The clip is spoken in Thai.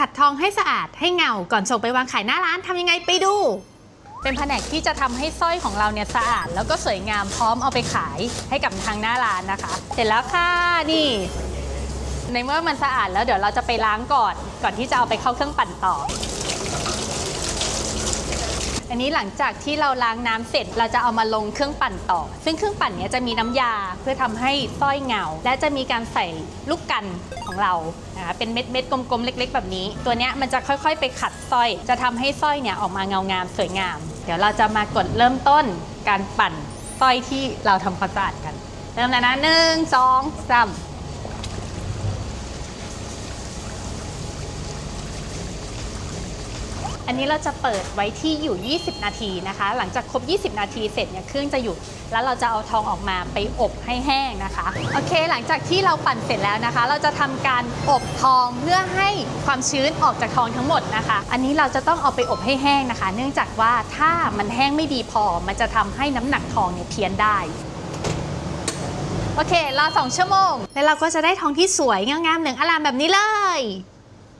ขัดทองให้สะอาดให้เงา ก่อนส่งไปวางขายหน้าร้านทำยังไงไปดู เป็นแผนกที่จะทำให้สร้อยของเราเนี่ยสะอาด แล้วก็สวยงามพร้อมเอาไปขายให้กับทางหน้าร้านนะคะ เสร็จแล้วค่ะนี่ ในเมื่อมันสะอาดแล้วเดี๋ยวเราจะไปล้างก่อน ก่อนที่จะเอาไปเข้าเครื่องปั่นต่อ อันนี้หลังจากที่เราล้างน้ำเสร็จเราจะเอามาลงเครื่องปั่นต่อ ซึ่งเครื่องปั่นเนี้ยจะมีน้ำยาเพื่อทำให้สร้อยเงา และจะมีการใส่ลูกกันของเรานะคะเป็นเม็ดเม็ดๆกลมๆเล็ก ๆ แบบนี้ ตัวเนี้ยมันจะค่อยๆ ไปขัดสร้อย จะทำให้สร้อยเนี่ยออกมาเงางามสวยงาม เดี๋ยวเราจะมากดเริ่มต้นการปั่นสร้อยที่เราทำความสะอาดกัน เริ่มแล้วนะหนึ่งสองสาม อันนี้เราจะเปิดไว้ที่อยู่ 20 นาทีนะคะ หลังจากครบ 20 นาทีเสร็จเนี่ยเครื่องจะหยุด แล้วเราจะเอาทองออกมาไปอบให้แห้งนะคะ โอเค หลังจากที่เราปั่นเสร็จแล้วนะคะ เราจะทำการอบทองเพื่อให้ความชื้นออกจากทองทั้งหมดนะคะ อันนี้เราจะต้องเอาไปอบให้แห้งนะคะ เนื่องจากว่าถ้ามันแห้งไม่ดีพอ มันจะทำให้น้ำหนักทองเนี่ยเพี้ยนได้โอเครอ2ชั่วโมง แล้วเราก็จะได้ทองที่สวยงามๆเหลืองอลามแบบนี้เลย